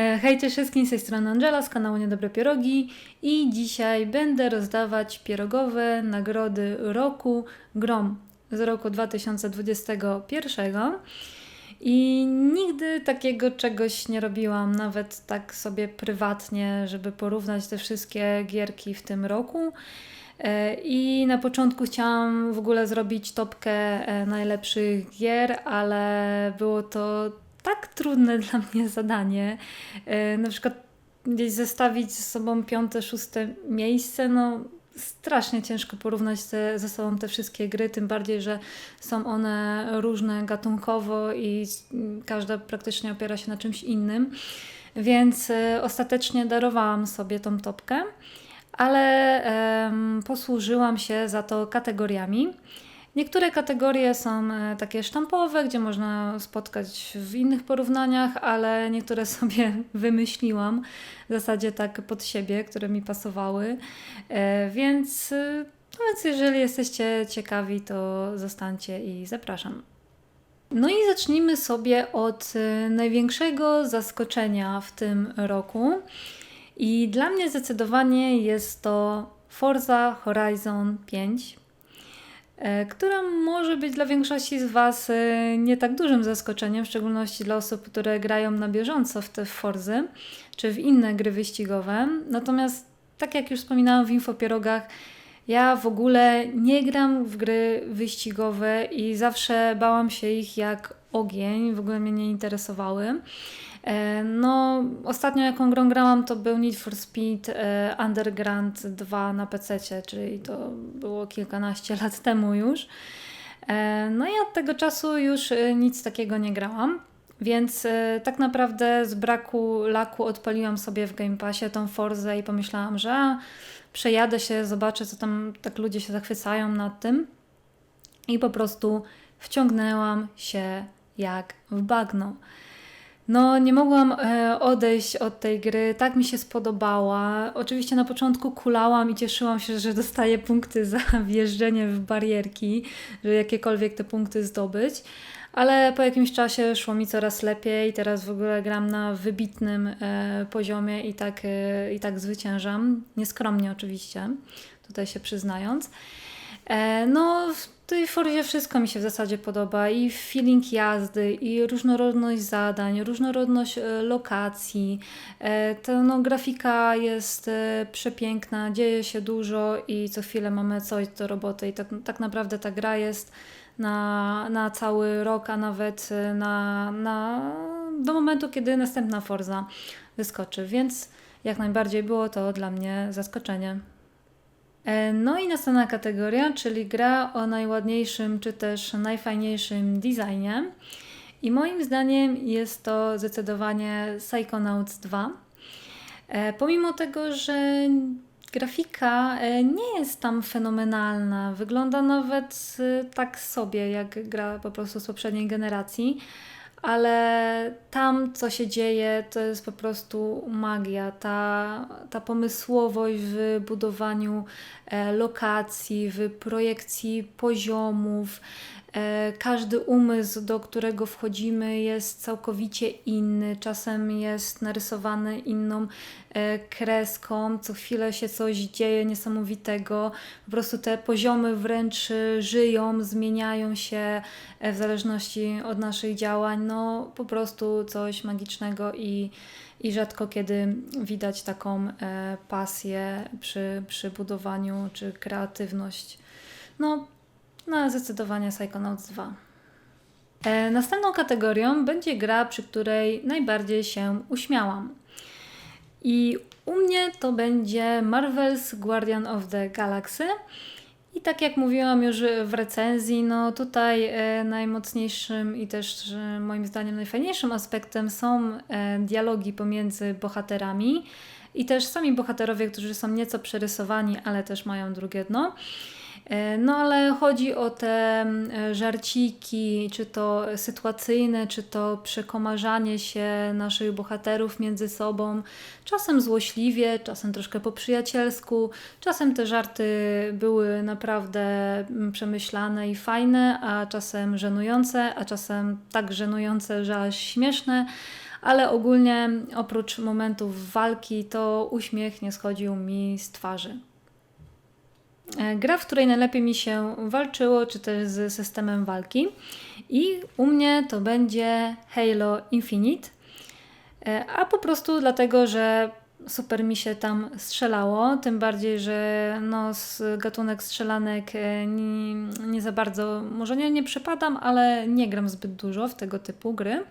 E, Hej cześć wszystkim, z tej strony Angela z kanału Niedobre Pierogi i dzisiaj będę rozdawać pierogowe nagrody roku GROM z roku 2021 i nigdy takiego czegoś nie robiłam, nawet tak sobie prywatnie, żeby porównać te wszystkie gierki w tym roku. E, I na początku chciałam w ogóle zrobić topkę e, najlepszych gier, ale było to tak trudne dla mnie zadanie. E, Na przykład gdzieś zestawić ze sobą piąte, szóste miejsce, no strasznie ciężko porównać te, ze sobą te wszystkie gry, tym bardziej, że są one różne gatunkowo i każda praktycznie opiera się na czymś innym. Więc e, ostatecznie darowałam sobie tą topkę, ale posłużyłam się za to kategoriami. Niektóre kategorie są e, takie sztampowe, gdzie można spotkać w innych porównaniach, ale niektóre sobie wymyśliłam w zasadzie tak pod siebie, które mi pasowały. E, Więc, e, no więc jeżeli jesteście ciekawi, to zostańcie i zapraszam. No i zacznijmy sobie od największego zaskoczenia w tym roku. I dla mnie zdecydowanie jest to Forza Horizon 5 e, która może być dla większości z Was e, nie tak dużym zaskoczeniem, w szczególności dla osób, które grają na bieżąco w te Forzy czy w inne gry wyścigowe. Natomiast, tak jak już wspominałam w infopierogach, ja w ogóle nie gram w gry wyścigowe i zawsze bałam się ich jak ogień, w ogóle mnie nie interesowały. E, No, ostatnio jaką grą grałam to był Need for Speed e, Underground 2 na PC, czyli to było kilkanaście lat temu już. E, No i od tego czasu już nic takiego nie grałam. Więc tak naprawdę z braku laku odpaliłam sobie w Game Passie tą Forzę i pomyślałam, że przejadę się, zobaczę co tam tak ludzie się zachwycają nad tym. I po prostu wciągnęłam się jak w bagno. No, nie mogłam e, odejść od tej gry, tak mi się spodobała. Oczywiście na początku kulałam i cieszyłam się, że dostaję punkty za wjeżdżenie w barierki, żeby jakiekolwiek te punkty zdobyć. Ale po jakimś czasie szło mi coraz lepiej. Teraz w ogóle gram na wybitnym e, poziomie i tak, e, i tak zwyciężam. Nieskromnie oczywiście, tutaj się przyznając. No, tej Forzie wszystko mi się w zasadzie podoba i feeling jazdy, i różnorodność zadań, różnorodność e, lokacji. E, Ta no, grafika jest e, przepiękna, dzieje się dużo i co chwilę mamy coś do roboty i tak, tak naprawdę ta gra jest na, na cały rok, a nawet na, na, do momentu, kiedy następna Forza wyskoczy, więc jak najbardziej było to dla mnie zaskoczenie. E, No i następna kategoria, czyli gra o najładniejszym czy też najfajniejszym designie. I moim zdaniem jest to zdecydowanie Psychonauts 2. E, Pomimo tego, że grafika e, nie jest tam fenomenalna, wygląda nawet tak sobie, jak gra po prostu z poprzedniej generacji, ale tam, co się dzieje, to jest po prostu magia. Ta, ta pomysłowość w budowaniu e, lokacji, w projekcji poziomów. E, każdy umysł, do którego wchodzimy, jest całkowicie inny. Czasem jest narysowany inną e, kreską, co chwilę się coś dzieje niesamowitego. Po prostu te poziomy wręcz żyją, zmieniają się e, w zależności od naszych działań. No, po prostu coś magicznego i, i rzadko kiedy widać taką pasję przy, przy budowaniu czy kreatywność. No, no, zdecydowanie Psychonauts 2. E, następną kategorią będzie gra, przy której najbardziej się uśmiałam. I u mnie to będzie Marvel's Guardian of the Galaxy. I tak jak mówiłam już w recenzji, no tutaj e, najmocniejszym i też e, moim zdaniem najfajniejszym aspektem są e, dialogi pomiędzy bohaterami i też sami bohaterowie, którzy są nieco przerysowani, ale też mają drugie dno. E, No ale chodzi o te mm, żarciki, czy to sytuacyjne, czy to przekomarzanie się naszych bohaterów między sobą. Czasem złośliwie, czasem troszkę po przyjacielsku, czasem te żarty były naprawdę mm, przemyślane i fajne, a czasem żenujące, a czasem tak żenujące, że aż śmieszne. ale ogólnie oprócz momentów walki to uśmiech nie schodził mi z twarzy. E, gra, w której najlepiej mi się walczyło, czy też z systemem walki. I u mnie to będzie Halo Infinite. E, a po prostu dlatego, że super mi się tam strzelało, tym bardziej, że no, z gatunek strzelanek e, nie, nie za bardzo, może nie, nie przypadam, ale nie gram zbyt dużo w tego typu gry.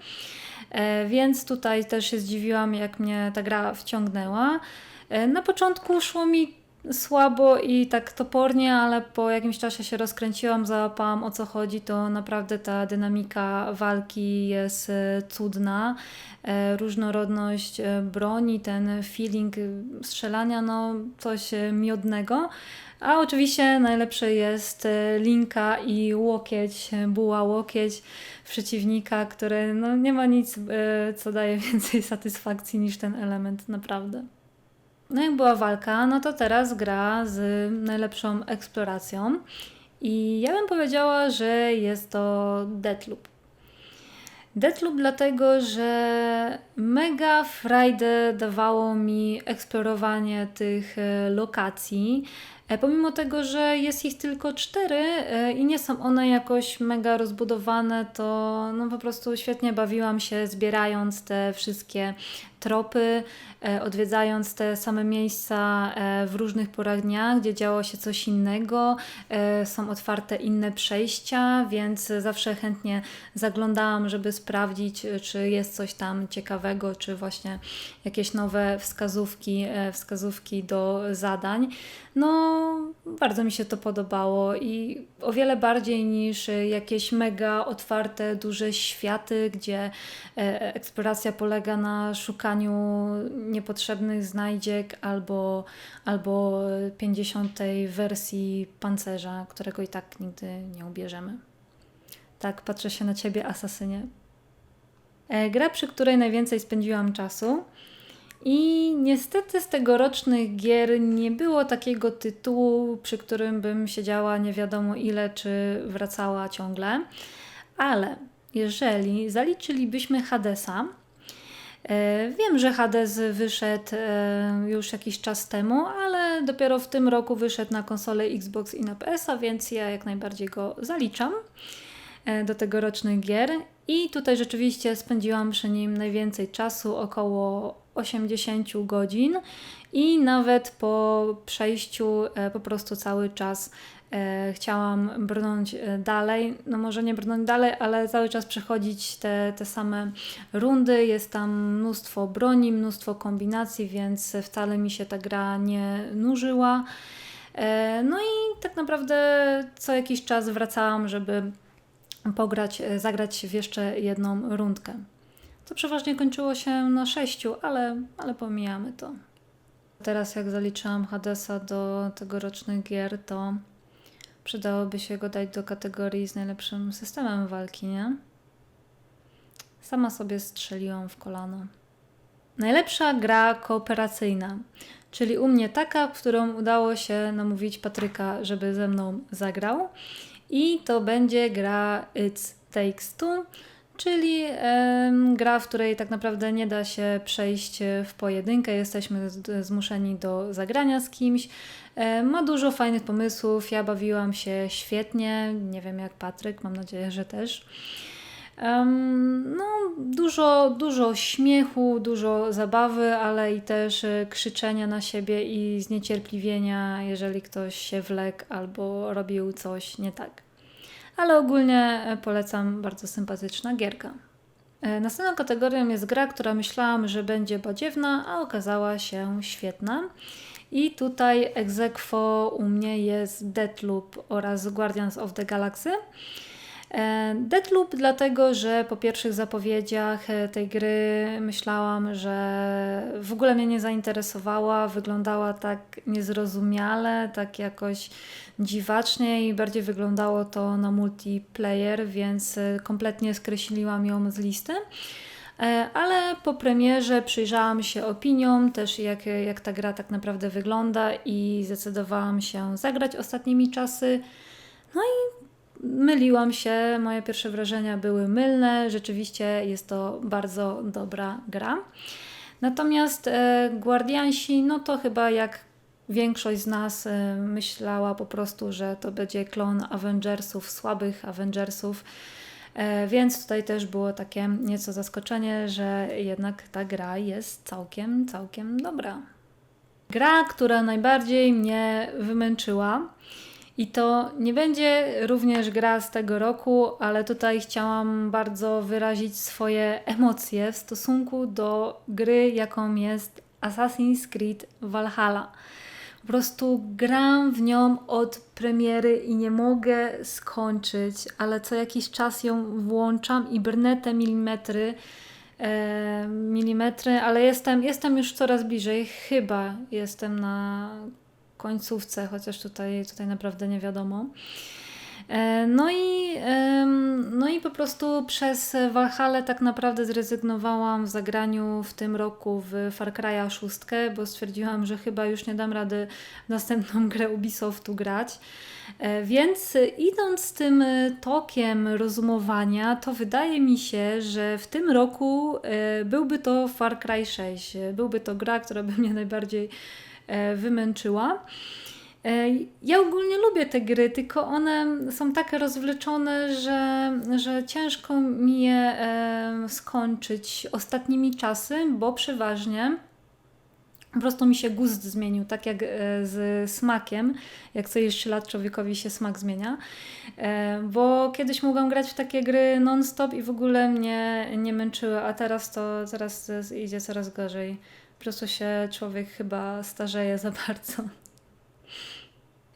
Więc tutaj też się zdziwiłam, jak mnie ta gra wciągnęła. Na początku szło mi słabo i tak topornie, ale po jakimś czasie się rozkręciłam, załapałam o co chodzi, to naprawdę ta dynamika walki jest e, cudna. E, różnorodność e, broni, ten feeling strzelania, no coś miodnego. A oczywiście najlepsze jest linka i łokieć, buła łokieć przeciwnika, który no nie ma nic, co daje więcej satysfakcji niż ten element, naprawdę. No jak była walka, no to teraz gra z najlepszą eksploracją. I ja bym powiedziała, że jest to Deathloop. Deathloop dlatego, że mega frajdę dawało mi eksplorowanie tych e, lokacji. E, pomimo tego, że jest ich tylko cztery e, i nie są one jakoś mega rozbudowane, to no po prostu świetnie bawiłam się zbierając te wszystkie tropy, e, odwiedzając te same miejsca e, w różnych porach dnia, gdzie działo się coś innego, e, są otwarte inne przejścia, więc zawsze chętnie zaglądałam, żeby sprawdzić, czy jest coś tam ciekawego, czy właśnie jakieś nowe wskazówki, wskazówki do zadań. No, bardzo mi się to podobało i o wiele bardziej niż jakieś mega otwarte, duże światy, gdzie eksploracja polega na szukaniu szukaniu niepotrzebnych znajdziek albo, albo 50. wersji pancerza, którego i tak nigdy nie ubierzemy. Tak, patrzę się na ciebie, asasynie. E, gra, przy której najwięcej spędziłam czasu. I niestety z tegorocznych gier nie było takiego tytułu, przy którym bym siedziała nie wiadomo ile, czy wracała ciągle. Ale jeżeli zaliczylibyśmy Hadesa, E, wiem, że Hades wyszedł e, już jakiś czas temu, ale dopiero w tym roku wyszedł na konsolę Xbox i na PS-a, więc ja jak najbardziej go zaliczam e, do tegorocznych gier. I tutaj rzeczywiście spędziłam przy nim najwięcej czasu, około 80 godzin i nawet po przejściu po prostu cały czas e, chciałam brnąć e, dalej. No może nie brnąć dalej, ale cały czas przechodzić te, te same rundy. Jest tam mnóstwo broni, mnóstwo kombinacji, więc wcale mi się ta gra nie nużyła. E, no i tak naprawdę co jakiś czas wracałam, żeby pograć, e, zagrać w jeszcze jedną rundkę. To przeważnie kończyło się na sześciu, ale, ale pomijamy to. Teraz jak zaliczyłam Hadesa do tegorocznych gier, to Przydałoby się go dać do kategorii z najlepszym systemem walki, nie? Sama sobie strzeliłam w kolano. Najlepsza gra kooperacyjna, czyli u mnie taka, w którą udało się namówić Patryka, żeby ze mną zagrał. I to będzie gra It Takes Two, czyli e, gra, w której tak naprawdę nie da się przejść w pojedynkę. Jesteśmy zmuszeni do zagrania z kimś. E, ma dużo fajnych pomysłów. Ja bawiłam się świetnie. Nie wiem jak Patryk, mam nadzieję, że też. No, dużo, dużo śmiechu, dużo zabawy, ale i też e, krzyczenia na siebie i zniecierpliwienia, jeżeli ktoś się wlekł albo robił coś nie tak ale ogólnie e, polecam bardzo sympatyczna gierka. E, następną kategorią jest gra, która myślałam, że będzie badziewna, a okazała się świetna. I tutaj egzekwo u mnie jest Deathloop oraz Guardians of the Galaxy. E, Deadloop dlatego, że po pierwszych zapowiedziach tej gry myślałam, że w ogóle mnie nie zainteresowała, wyglądała tak niezrozumiale, tak jakoś dziwacznie i bardziej wyglądało to na multiplayer, więc e, kompletnie skreśliłam ją z listy. Ale po premierze przyjrzałam się opiniom, też jak, jak ta gra tak naprawdę wygląda i zdecydowałam się zagrać ostatnimi czasy. No i myliłam się, moje pierwsze wrażenia były mylne. Rzeczywiście jest to bardzo dobra gra. Natomiast e, Guardiansi, no to chyba jak większość z nas e, myślała po prostu, że to będzie klon Avengersów, słabych Avengersów. E, więc tutaj też było takie nieco zaskoczenie, że jednak ta gra jest całkiem, całkiem dobra. Gra, która najbardziej mnie wymęczyła. I to nie będzie również gra z tego roku, ale tutaj chciałam bardzo wyrazić swoje emocje w stosunku do gry, jaką jest Assassin's Creed Valhalla. Po prostu gram w nią od premiery i nie mogę skończyć, ale co jakiś czas ją włączam i brnę te milimetry, e, milimetry, ale jestem, jestem już coraz bliżej. Chyba jestem na końcówce, chociaż tutaj, tutaj naprawdę nie wiadomo. E, no i, no i po prostu przez Valhalla tak naprawdę zrezygnowałam w zagraniu w tym roku w Far Cry'a 6, bo stwierdziłam, że chyba już nie dam rady w następną grę Ubisoftu grać. E, więc idąc tym tokiem rozumowania, to wydaje mi się, że w tym roku e, byłby to Far Cry 6. Byłby to gra, która by mnie najbardziej wymęczyła. E, ja ogólnie lubię te gry, tylko one są tak rozwleczone, że, że ciężko mi je e, skończyć ostatnimi czasy, bo przeważnie po prostu mi się gust zmienił, tak jak e, z smakiem, jak co jeszcze lat człowiekowi się smak zmienia. Bo kiedyś mogłam grać w takie gry non-stop i w ogóle mnie nie męczyły, a teraz to teraz idzie coraz gorzej. Po prostu się człowiek chyba starzeje za bardzo.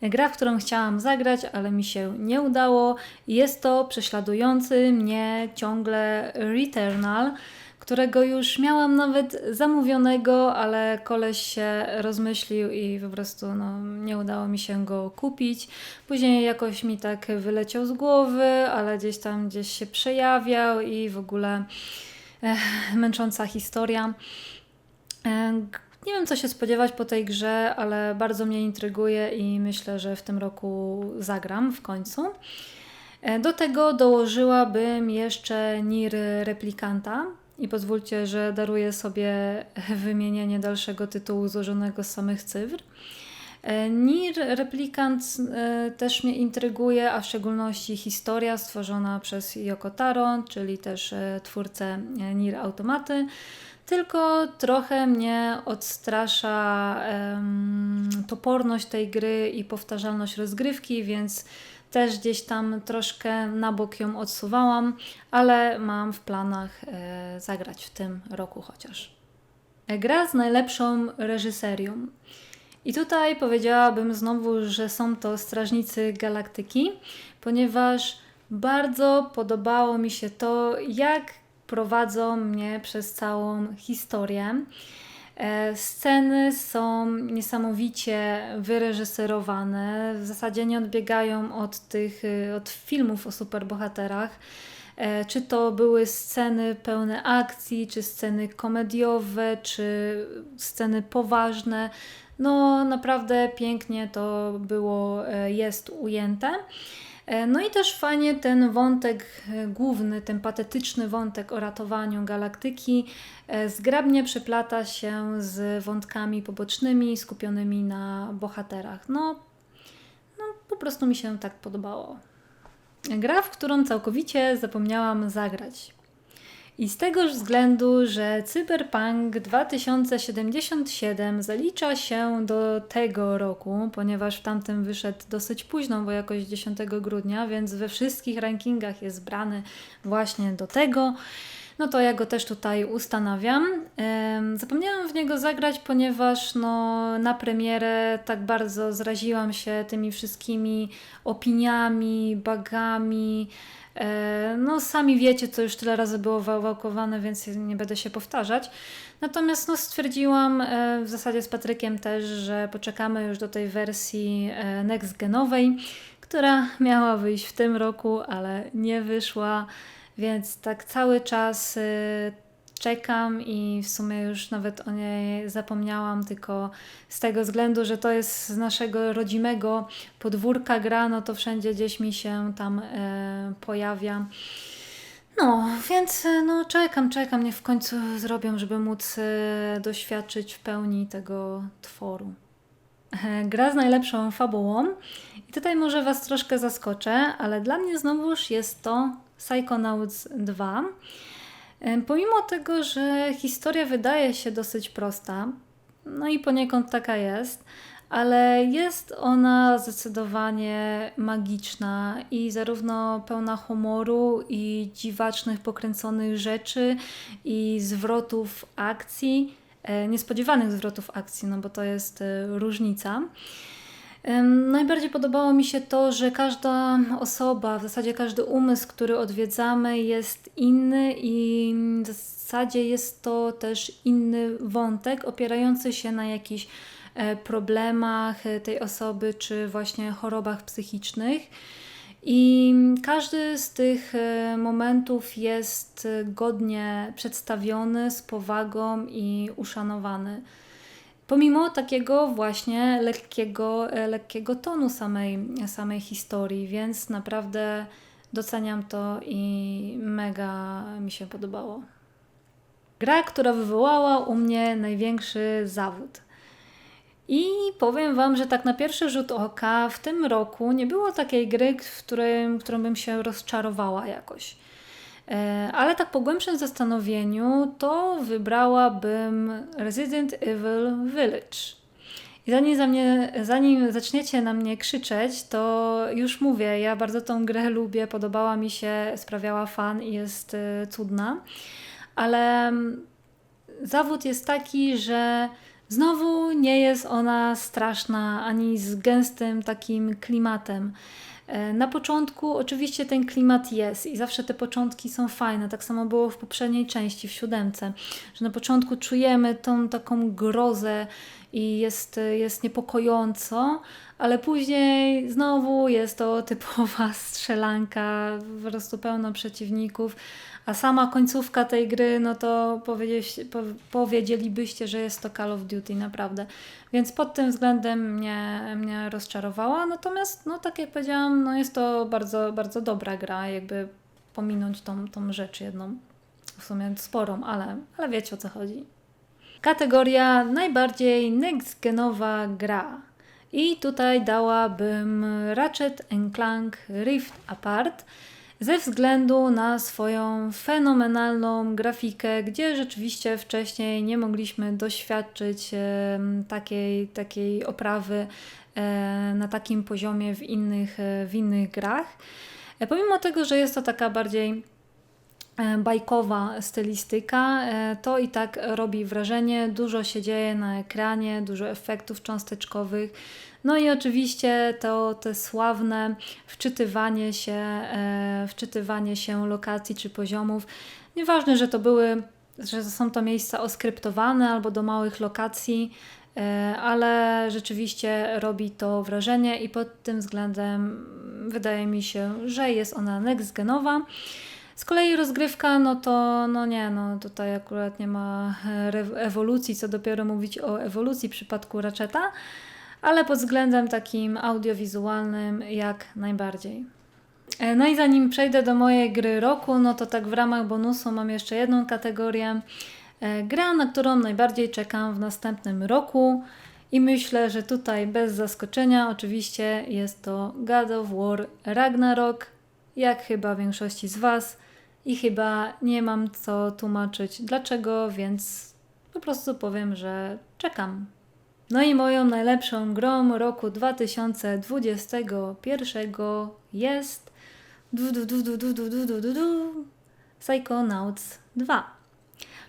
Gra, w którą chciałam zagrać, ale mi się nie udało. Jest to prześladujący mnie ciągle Returnal, którego już miałam nawet zamówionego, ale koleś się rozmyślił i po prostu no, nie udało mi się go kupić. Później jakoś mi tak wyleciał z głowy, ale gdzieś tam gdzieś się przejawiał i w ogóle eh, męcząca historia. Nie wiem, co się spodziewać po tej grze, ale bardzo mnie intryguje i myślę, że w tym roku zagram w końcu. E, do tego dołożyłabym jeszcze Nir Replikanta i pozwólcie, że daruję sobie wymienienie dalszego tytułu złożonego z samych cyfr. E, Nir Replikant e, też mnie intryguje, a w szczególności historia stworzona przez Yoko Taro, czyli też twórcę Nir Automaty tylko trochę mnie odstrasza um, toporność tej gry i powtarzalność rozgrywki, więc też gdzieś tam troszkę na bok ją odsuwałam, ale mam w planach e, zagrać w tym roku chociaż. E, gra z najlepszą reżyserią. I tutaj powiedziałabym znowu, że są to Strażnicy Galaktyki, ponieważ bardzo podobało mi się to, jak prowadzą mnie przez całą historię. E, sceny są niesamowicie wyreżyserowane, w zasadzie nie odbiegają od tych y, od filmów o superbohaterach. E, czy to były sceny pełne akcji, czy sceny komediowe, czy sceny poważne. No, naprawdę pięknie to było, e, jest ujęte. E, no i też fajnie ten wątek e, główny, ten patetyczny wątek o ratowaniu galaktyki zgrabnie przeplata się z wątkami pobocznymi skupionymi na bohaterach. No, no po prostu mi się tak podobało. Gra, w którą całkowicie zapomniałam zagrać. I z tegoż względu, że Cyberpunk 2077 zalicza się do tego roku, ponieważ w tamtym wyszedł dosyć późno, bo jakoś 10 grudnia, więc we wszystkich rankingach jest brany właśnie do tego. No to ja go też tutaj ustanawiam. Zapomniałam w niego zagrać, ponieważ no, na premierę tak bardzo zraziłam się tymi wszystkimi opiniami, bugami, E, no, sami wiecie, co już tyle razy było wałkowane, więc nie będę się powtarzać. Natomiast no, stwierdziłam e, w zasadzie z Patrykiem też, że poczekamy już do tej wersji e, next genowej, która miała wyjść w tym roku, ale nie wyszła, więc tak cały czas czekam i w sumie już nawet o niej zapomniałam, tylko z tego względu, że to jest z naszego rodzimego podwórka gra, no to wszędzie gdzieś mi się tam e, pojawia. No, więc e, no, czekam, czekam, niech w końcu zrobią, żeby móc e, doświadczyć w pełni tego tworu. E, gra z najlepszą fabułą. I tutaj może Was troszkę zaskoczę, ale dla mnie znowuż jest to Psychonauts 2. Pomimo tego, że historia wydaje się dosyć prosta, no i poniekąd taka jest, ale jest ona zdecydowanie magiczna i zarówno pełna humoru i dziwacznych, pokręconych rzeczy i zwrotów akcji, e, niespodziewanych zwrotów akcji, no bo to jest e, różnica. Najbardziej podobało mi się to, że każda osoba, w zasadzie każdy umysł, który odwiedzamy, jest inny i w zasadzie jest to też inny wątek opierający się na jakichś e, problemach e, tej osoby czy właśnie chorobach psychicznych. I każdy z tych e, momentów jest godnie przedstawiony, z powagą i uszanowany. Pomimo takiego właśnie lekkiego, e, lekkiego tonu samej, samej historii, więc naprawdę doceniam to i mega mi się podobało. Gra, która wywołała u mnie największy zawód. I powiem Wam, że tak na pierwszy rzut oka w tym roku nie było takiej gry, w którym, którą bym się rozczarowała jakoś. E, Ale tak po głębszym zastanowieniu, to wybrałabym Resident Evil Village. I zanim, za mnie, zanim zaczniecie na mnie krzyczeć, to już mówię, ja bardzo tą grę lubię, podobała mi się, sprawiała fan i jest y, cudna. Ale mm, zawód jest taki, że znowu nie jest ona straszna ani z gęstym takim klimatem. E, Na początku oczywiście ten klimat jest i zawsze te początki są fajne. Tak samo było w poprzedniej części, w siódemce, że na początku czujemy tą taką grozę i jest, jest niepokojąco, ale później znowu jest to typowa strzelanka, po prostu pełno przeciwników. A sama końcówka tej gry, no to powiedzielibyście, że jest to Call of Duty, naprawdę. Więc pod tym względem mnie, mnie rozczarowała. Natomiast, no tak jak powiedziałam, no jest to bardzo, bardzo dobra gra, jakby pominąć tą, tą rzecz jedną, w sumie sporą, ale, ale wiecie o co chodzi. Kategoria najbardziej next-genowa gra. I tutaj dałabym Ratchet Clank Rift Apart ze względu na swoją fenomenalną grafikę, gdzie rzeczywiście wcześniej nie mogliśmy doświadczyć takiej, takiej oprawy na takim poziomie w innych, e, w innych grach. E, Pomimo tego, że jest to taka bardziej e, bajkowa stylistyka, to i tak robi wrażenie. Dużo się dzieje na ekranie, dużo efektów cząsteczkowych. No i oczywiście to te sławne wczytywanie się, e, wczytywanie się lokacji czy poziomów. Nieważne, że to były, że są to miejsca oskryptowane albo do małych lokacji, e, ale rzeczywiście robi to wrażenie i pod tym względem wydaje mi się, że jest ona next genowa. Z kolei rozgrywka, no to no nie, no tutaj akurat nie ma e, ewolucji, co dopiero mówić o ewolucji w przypadku Ratcheta, ale pod względem takim audiowizualnym jak najbardziej. E, No i zanim przejdę do mojej gry roku, no to tak w ramach bonusu mam jeszcze jedną kategorię. E, Gra, na którą najbardziej czekam w następnym roku i myślę, że tutaj bez zaskoczenia oczywiście jest to God of War Ragnarok, jak chyba większości z Was i chyba nie mam co tłumaczyć dlaczego, więc po prostu powiem, że czekam. No i moją najlepszą grą roku 2021 jest du, du, du, du, du, du, du, du, du, du, Psychonauts 2.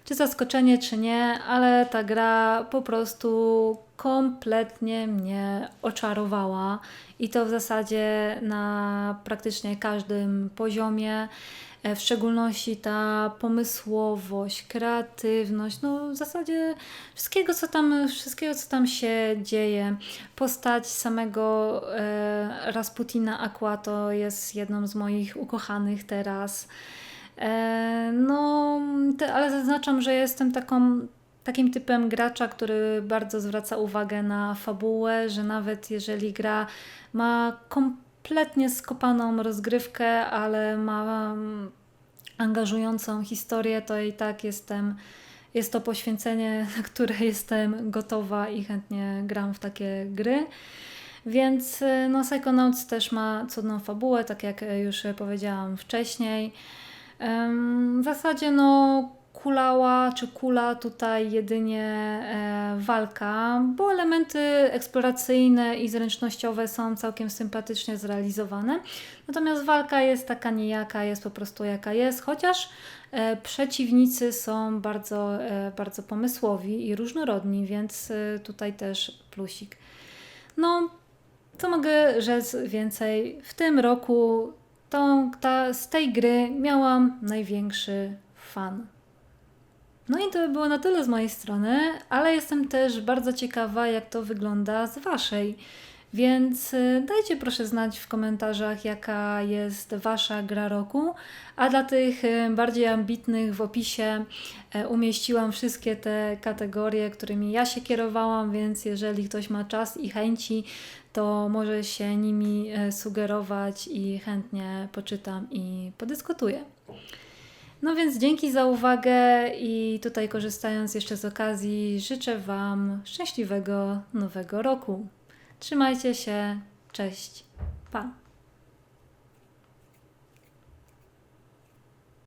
Czy zaskoczenie, czy nie, ale ta gra po prostu kompletnie mnie oczarowała i to w zasadzie na praktycznie każdym poziomie. E, W szczególności ta pomysłowość, kreatywność, no w zasadzie wszystkiego, co tam, wszystkiego, co tam się dzieje. Postać samego e, Rasputina Aqua to jest jedną z moich ukochanych teraz. E, no, te, ale zaznaczam, że jestem taką, takim typem gracza, który bardzo zwraca uwagę na fabułę, że nawet jeżeli gra ma kompletnie skopaną rozgrywkę, ale ma angażującą historię, to i tak jestem. Jest to poświęcenie, na które jestem gotowa i chętnie gram w takie gry. Więc y, no, Psychonauts też ma cudną fabułę, tak jak już powiedziałam wcześniej. W zasadzie no kulała czy kula tutaj jedynie e, walka, bo elementy eksploracyjne i zręcznościowe są całkiem sympatycznie zrealizowane. Natomiast walka jest taka nijaka, jest po prostu jaka jest, chociaż e, przeciwnicy są bardzo, e, bardzo pomysłowi i różnorodni, więc e, tutaj też plusik. No, co mogę rzec więcej? W tym roku tą, ta, z tej gry miałam największy fan. No i to by było na tyle z mojej strony, ale jestem też bardzo ciekawa, jak to wygląda z Waszej. Więc y, dajcie proszę znać w komentarzach, jaka jest Wasza gra roku. A dla tych y, bardziej ambitnych w opisie e, umieściłam wszystkie te kategorie, którymi ja się kierowałam, więc jeżeli ktoś ma czas i chęci, to może się nimi sugerować i chętnie poczytam i podyskutuję. No więc dzięki za uwagę i tutaj korzystając jeszcze z okazji, życzę Wam szczęśliwego nowego roku. Trzymajcie się, cześć, pa!